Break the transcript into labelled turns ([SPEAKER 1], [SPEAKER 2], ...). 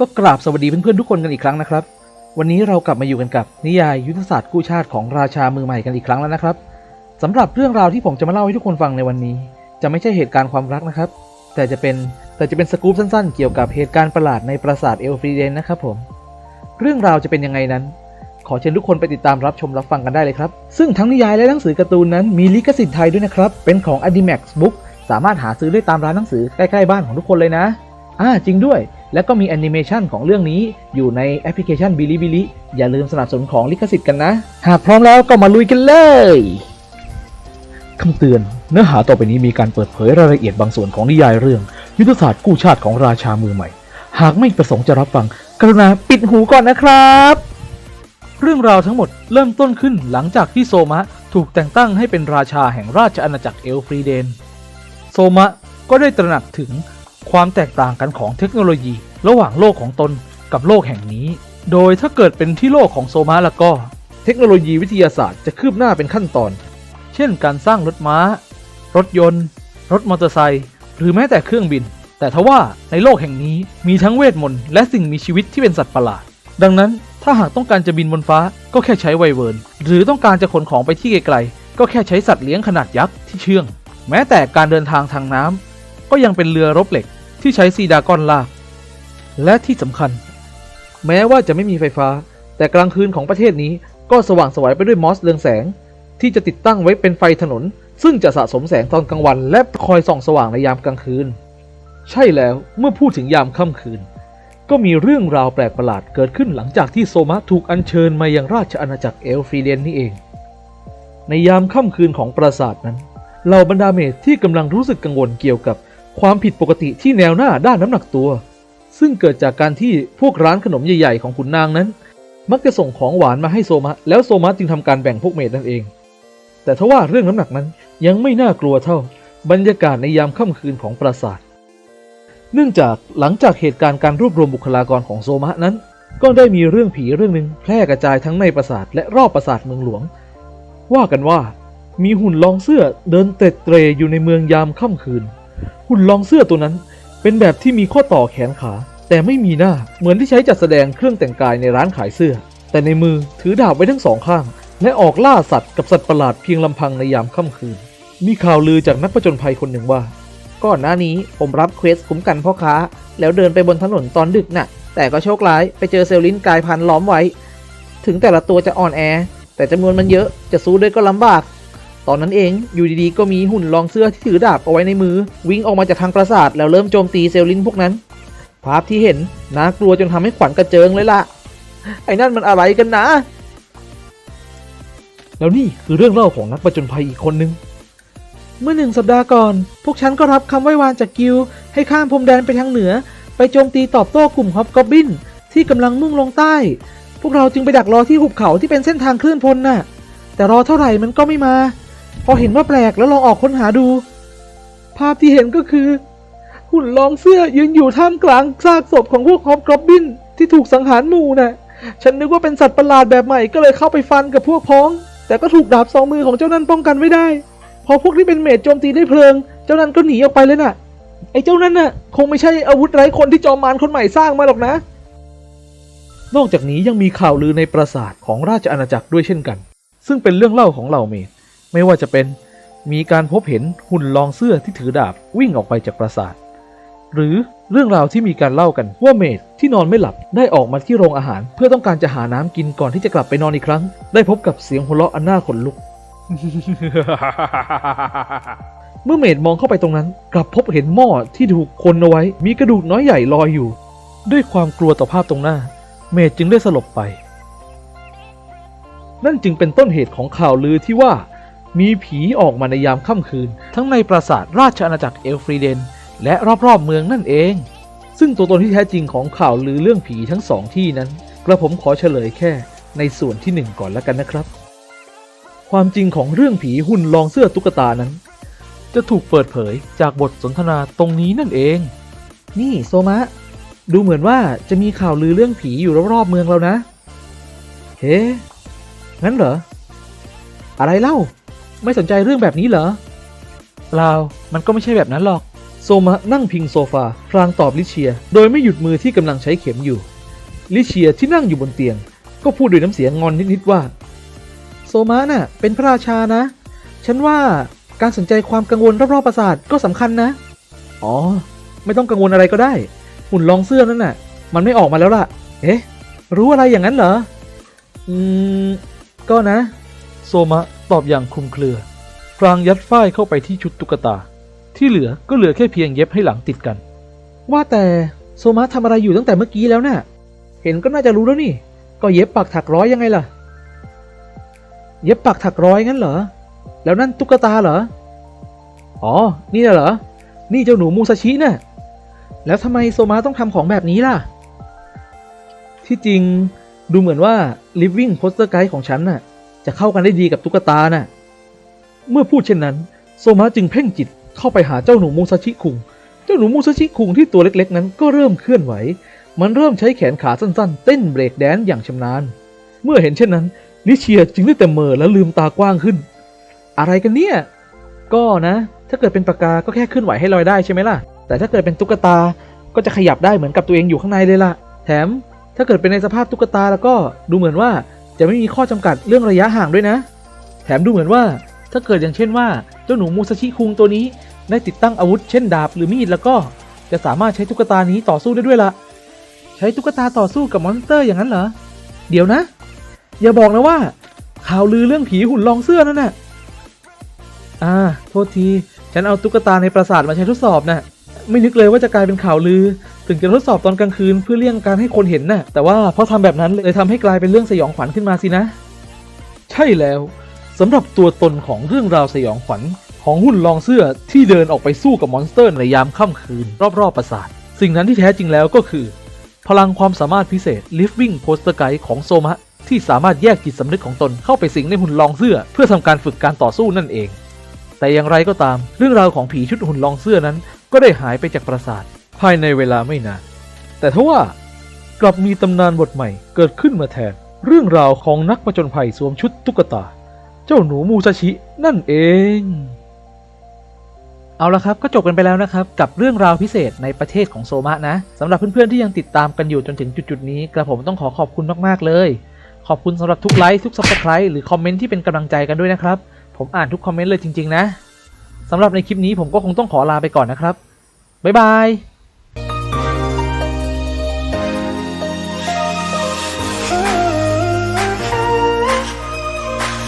[SPEAKER 1] ก็กราบสวัสดีเพื่อนๆทุกคนกันอีกครั้งนะครับ วันนี้เรากลับมาอยู่กันกับนิยายยุทธศาสตร์กู้ชาติของราชามือใหม่กันอีกครั้งแล้วนะครับสำหรับเรื่องราวที่ผมจะมาเล่าให้ทุกคนฟังในวันนี้ จะไม่ใช่เหตุการณ์ความรักนะครับ แต่จะเป็นแต่จะเป็นสกู๊ปสั้นๆ เกี่ยวกับเหตุการณ์ประหลาดในปราสาทเอลฟรีเดนนะครับผม เรื่องราวจะเป็นยังไงนั้น ขอเชิญทุกคนไปติดตามรับชมรับฟังกันได้เลยครับ ซึ่งทั้งนิยายและหนังสือการ์ตูนนั้นมีลิขสิทธิ์ไทยด้วยนะครับเป็นของ Adimax Book สามารถหาซื้อได้ตามร้านหนังสือใกล้ๆบ้านของทุกคนเลยนะ อ่าจริงด้วย แล้วก็มีแอนิเมชันของเรื่องนี้อยู่ในแอปพลิเคชัน b ิลิบิลิอย่าลืมสนับสนุนของลิขสิทธิ์กันนะ หากพร้อมแล้วก็มาลุยกันเลยคำเตือน เนื้อหาต่อไปนี้มีการเปิดเผยรายละเอียดบางส่วนของนิยายเรื่อง ยุทธศาสตร์กู้ชาติของราชามือใหม่ หากไม่ประสงค์จะรับฟัง กรุณาปิดหูก่อนนะครับ เรื่องราวทั้งหมดเริ่มต้นขึ้นหลังจากที่โซมะถูกแต่งตั้งให้เป็นราชาแห่งราชอาณาจักรเอลฟรีเดน โซมะก็ได้ตระหนักถึง ความแตกต่างกันของเทคโนโลยี ระหว่างโลกของตนกับโลกแห่งนี้ โดยถ้าเกิดเป็นที่โลกของโซมะแล้วก็ เทคโนโลยีวิทยาศาสตร์จะคืบหน้าเป็นขั้นตอน เช่นการสร้างรถม้า รถยนต์ รถมอเตอร์ไซค์หรือแม้แต่เครื่องบิน แต่ทว่าในโลกแห่งนี้มีทั้งเวทมนต์และสิ่งมีชีวิตที่เป็นสัตว์ประหลาด ดังนั้นถ้าหากต้องการจะบินบนฟ้าก็แค่ใช้ไวเวิร์นหรือต้องการจะขนของไปที่ไกลๆก็แค่ใช้สัตว์เลี้ยงขนาดยักษ์ที่เชื่อง แม้แต่การเดินทางทางน้ำก็ยังเป็นเรือรบเหล็ก ที่ใช้ซีดากอนลาก และที่สำคัญ แม้ว่าจะไม่มีไฟฟ้า แต่กลางคืนของประเทศนี้ก็สว่างสวยไปด้วยมอสเรืองแสง ที่จะติดตั้งไว้เป็นไฟถนน ซึ่งจะสะสมแสงตอนกลางวัน และคอยส่องสว่างในยามกลางคืน ใช่แล้วเมื่อพูดถึงยามค่ำคืน ก็มีเรื่องราวแปลกประหลาดเกิดขึ้นหลังจากที่โซมะถูกอัญเชิญมายังราชอาณาจักรเอลฟรีเดนนี่เอง ในยามค่ำคืนของปราสาทนั้นเหล่าบรรดาเมธที่กำลังรู้สึกกังวลเกี่ยวกับ ความผิดปกติที่แนวหน้าด้านน้ำหนักตัว ซึ่งเกิดจากการที่พวกร้านขนมใหญ่ๆของขุนนางนั้น มักจะส่งของหวานมาให้โซมะแล้วโซมะจึงทำการแบ่งพวกเมธนั่นเอง แต่ทว่าเรื่องน้ำหนักนั้นยังไม่น่ากลัวเท่า บรรยากาศในยามค่ำคืนของปราสาท เนื่องจากหลังจากเหตุการณ์การรวบรวมบุคลากรของโซมะนั้น ก็ได้มีเรื่องผีเรื่องหนึ่งแพร่กระจายทั้งในปราสาทและรอบปราสาทเมืองหลวง ว่ากันว่ามีหุ่นลองเสื้อเดินเตร็ดเตรอยู่ในเมืองยามค่ำคืน หุ่นลองเสื้อตัวนั้น เป็นแบบที่มีข้อต่อแขนขา แต่ไม่มีหน้าเหมือนที่ใช้จัดแสดงเครื่องแต่งกายในร้านขายเสื้อ แต่ในมือถือดาบไว้ทั้งสองข้าง และออกล่าสัตว์กับสัตว์ประหลาดเพียงลำพังในยามค่ำคืน มีข่าวลือจากนักผจญภัยคนหนึ่งว่า
[SPEAKER 2] ก่อนหน้านี้ผมรับเควสคุ้มกันพ่อค้า แล้วเดินไปบนถนนตอนดึกน่ะ แต่ก็โชคร้ายไปเจอเซลลินกลายพันธุ์ล้อมไว้ ถึงแต่ละตัวจะอ่อนแอ แต่จำนวนมันเยอะจะสู้ด้วยก็ลำบาก ตอนนั้นเองอยู่ดีๆก็มีหุ่นรองเสื้อที่ถือดาบเอาไว้ในมือ วิ่งออกมาจากทางปราสาทแล้วเริ่มโจมตีเซลลินพวกนั้น ภาพที่เห็นน่ากลัวจนทำให้ขวัญกระเจิงเลยล่ะ ไอ้นั่นมันอะไรกันนะ
[SPEAKER 1] แล้วนี่คือเรื่องเล่าของนักผจญภัยอีกคนนึง
[SPEAKER 2] เมื่อหนึ่งสัปดาห์ก่อน พวกฉันก็รับคำไหว้วานจากกิลให้ข้ามพรมแดนไปทางเหนือ ไปโจมตีตอบโต้กลุ่มฮอบกอบบินที่กำลังมุ่งลงใต้ พวกเราจึงไปดักรอที่หุบเขาที่เป็นเส้นทางเคลื่อนพลน่ะ แต่รอเท่าไหร่มันก็ไม่มา พอเห็นว่าแปลกแล้วลองออกค้นหาดู ภาพที่เห็นก็คือ หุ่นลองเสื้อยืนอยู่ท่ามกลางซากศพของพวกฮอบกอบบินที่ถูกสังหารหมู่น่ะ ฉันนึกว่าเป็นสัตว์ประหลาดแบบใหม่ก็เลยเข้าไปฟันกับพวกพ้อง แต่ก็ถูกดาบสองมือของเจ้านั้นป้องกันไม่ได้ พอพวกที่เป็นเมจโจมตีได้เพลิง เจ้านั้นก็หนีออกไปเลยน่ะ ไอ้เจ้านั้นน่ะ คงไม่ใช่อาวุธไร้คนที่จอมมารคนใหม่สร้างมาหรอกนะ
[SPEAKER 1] นอกจากนี้ยังมีข่าวลือในปราสาทของราชอาณาจักรด้วยเช่นกัน ซึ่งเป็นเรื่องเล่าของเหล่าเมธ ไม่ว่าจะเป็นมีการพบเห็นหุ่นลองเสื้อที่ถือดาบวิ่งออกไปจากปราสาท หรือเรื่องราวที่มีการเล่ากันว่าเมธที่นอนไม่หลับได้ออกมาที่โรงอาหาร เพื่อต้องการจะหาน้ำกินก่อนที่จะกลับไปนอนอีกครั้ง ได้พบกับเสียงหัวเราะอันน่าขนลุก เมื่อเมดมองเข้าไปตรงนั้น กลับพบเห็นหม้อที่ถูกคนเอาไว้ มีกระดูกน้อยใหญ่ลอยอยู่ ด้วยความกลัวต่อภาพตรงหน้า เมดจึงได้สลบไป นั่นจึงเป็นต้นเหตุของข่าวลือที่ว่า มีผีออกมาในยามค่ำคืน ทั้งในปราสาทราชอาณาจักรเอลฟรีเดน และรอบๆเมืองนั่นเอง ซึ่งตัวตนที่แท้จริงของข่าวลือเรื่องผีทั้งสองที่นั้น กระผมขอเฉลยแค่ในส่วนที่หนึ่งก่อนแล้วกันนะครับ ความจริงของเรื่องผีหุ่นลองเสื้อตุ๊กตานั้น จะถูกเปิดเผยจากบทสนทนาตรงนี้นั่นเอง
[SPEAKER 2] นี่โซมะ ดูเหมือนว่าจะมีข่าวลือเรื่องผีอยู่รอบๆเมืองเรานะ
[SPEAKER 1] เฮ้งั้นเหรอ
[SPEAKER 2] อะไรเล่า ไม่สนใจเรื่องแบบนี้เหรอ
[SPEAKER 1] เปล่ามันก็ไม่ใช่แบบนั้นหรอก
[SPEAKER 2] โซ
[SPEAKER 1] มะนั่งพิงโซฟาพลางตอบลิเชีย โดยไม่หยุดมือที่กำลังใช้เข็มอยู่ ลิเชียที่นั่งอยู่บนเตียง ก็พูดด้วยน้ำเสียงงอนนิดๆว่า
[SPEAKER 2] โซมะน่ะ เป็นพระราชานะ ฉันว่าการสนใจความกังวลรอบๆปราสาทก็สำคัญนะ
[SPEAKER 1] อ๋อ ไม่ต้องกังวลอะไรก็ได้ หุ่นรองเสื้อนั่นน่ะ มันไม่ออกมาแล้วล่ะ
[SPEAKER 2] เอ๊ะ รู้อะไรอย่างนั้นเหรอ
[SPEAKER 1] อืม ก็นะ โซมะ ตอบอย่างคลุมเครือพลางยัดฝ้ายเข้าไปที่ชุดตุ๊กตา ที่เหลือก็เหลือแค่เพียงเย็บให้หลังติดกัน
[SPEAKER 2] ว่าแต่โซมะทำอะไรอยู่ตั้งแต่เมื่อกี้แล้วน่ะ เห็นก็น่าจะรู้แล้วนี่ ก็เย็บปักถักร้อยยังไงล่ะ เย็บปักถักร้อยงั้นเหรอ แล้วนั่นตุ๊กตาเหรอ
[SPEAKER 1] อ๋อ นี่น่ะเหรอ
[SPEAKER 2] นี่เจ้าหนูมูซาชิน่ะ แล้วทำไมโซมะต้องทำของแบบนี้ล่ะ
[SPEAKER 1] ที่จริงดูเหมือนว่า Living Poster Guide ของฉันน่ะ จะเข้ากันได้ดีกับตุ๊กตาน่ะ เมื่อพูดเช่นนั้น โซมะจึงเพ่งจิตเข้าไปหาเจ้าหนูมูซาชิคุง เจ้าหนูมูซาชิคุงที่ตัวเล็กๆ นั้นก็เริ่มเคลื่อนไหว มันเริ่มใช้แขนขาสั้นๆ เต้นเบรกแดนอย่างชำนาญ เมื่อเห็นเช่นนั้นลิเชียจึงได้แต่เมอและลืมตากว้างขึ้น
[SPEAKER 2] อะไรกันเนี่ย ก็นะ ถ้าเกิดเป็นปากกา ก็แค่เคลื่อนไหวให้ลอยได้ใช่ไหมล่ะ แต่ถ้าเกิดเป็นตุ๊กตา ก็จะขยับได้เหมือนกับตัวเองอยู่ข้างในเลยล่ะ แถม ถ้าเกิดเป็นในสภาพตุ๊กตาแล้วก็ดูเหมือนว่า จะไม่มีข้อจำกัดเรื่องระยะห่างด้วยนะ แถมดูเหมือนว่าถ้าเกิดอย่างเช่นว่าเจ้าหนูมูซาชิคุงตัวนี้ ได้ติดตั้งอาวุธเช่นดาบหรือมีดแล้วก็จะสามารถใช้ตุ๊กตานี้ต่อสู้ได้ด้วยละใช้ตุ๊กตาต่อสู้กับมอนสเตอร์อย่างนั้นเหรอ เดี๋ยวนะ อย่าบอกนะว่า ข่าวลือเรื่องผีหุ่นรองเสื้อนั่นน่ะ อ่า โทษที ฉันเอาตุ๊กตาในปราสาทมาใช้ทดสอบน่ะ ไม่นึกเลยว่าจะกลายเป็นข่าวลือ ถึงจะทดสอบตอนกลางคืนเพื่อเลี่ยงการให้คนเห็นน่ะแต่ว่าเพราะทำแบบนั้นเลยทำให้กลายเป็นเรื่องสยองขวัญขึ้นมาสินะ
[SPEAKER 1] ใช่แล้วสำหรับตัวตนของเรื่องราวสยองขวัญของหุ่นรองเสื้อที่เดินออกไปสู้กับมอนสเตอร์ในยามค่ำคืน รอบๆปราสาท สิ่งนั้นที่แท้จริงแล้วก็คือ พลังความสามารถพิเศษ Living Poster Guide ของโซมะที่สามารถแยกจิตสำนึกของตนเข้าไปสิงในหุ่นรองเสื้อ เพื่อทำการฝึกการต่อสู้นั่นเอง แต่อย่างไรก็ตาม เรื่องราวของผีชุดหุ่นรองเสื้อนั้น ก็ได้หายไปจากปราสาท ภายในเวลาไม่นาน แต่ทว่ากลับมีตำนานบทใหม่เกิดขึ้นมาแทน เรื่องราวของนักประจนภัยสวมชุดตุ๊กตา เจ้าหนูมูซาชินั่นเอง
[SPEAKER 2] เอาละครับก็จบกันไปแล้วนะครับ กับเรื่องราวพิเศษในประเทศของโซมะนะสำหรับเพื่อนๆที่ยังติดตามกันอยู่จนถึงจุดๆนี้ กระผมต้องขอขอบคุณมากๆเลย ขอบคุณสำหรับทุกไลค์ทุกซับสไครต์หรือคอมเมนต์ที่เป็นกำลังใจกันด้วยนะครับ ผมอ่านทุกคอมเมนต์เลยจริง ๆ นะสำหรับในคลิปนี้ผมก็คงต้องขอลาไปก่อนนะครับบ๊ายบาย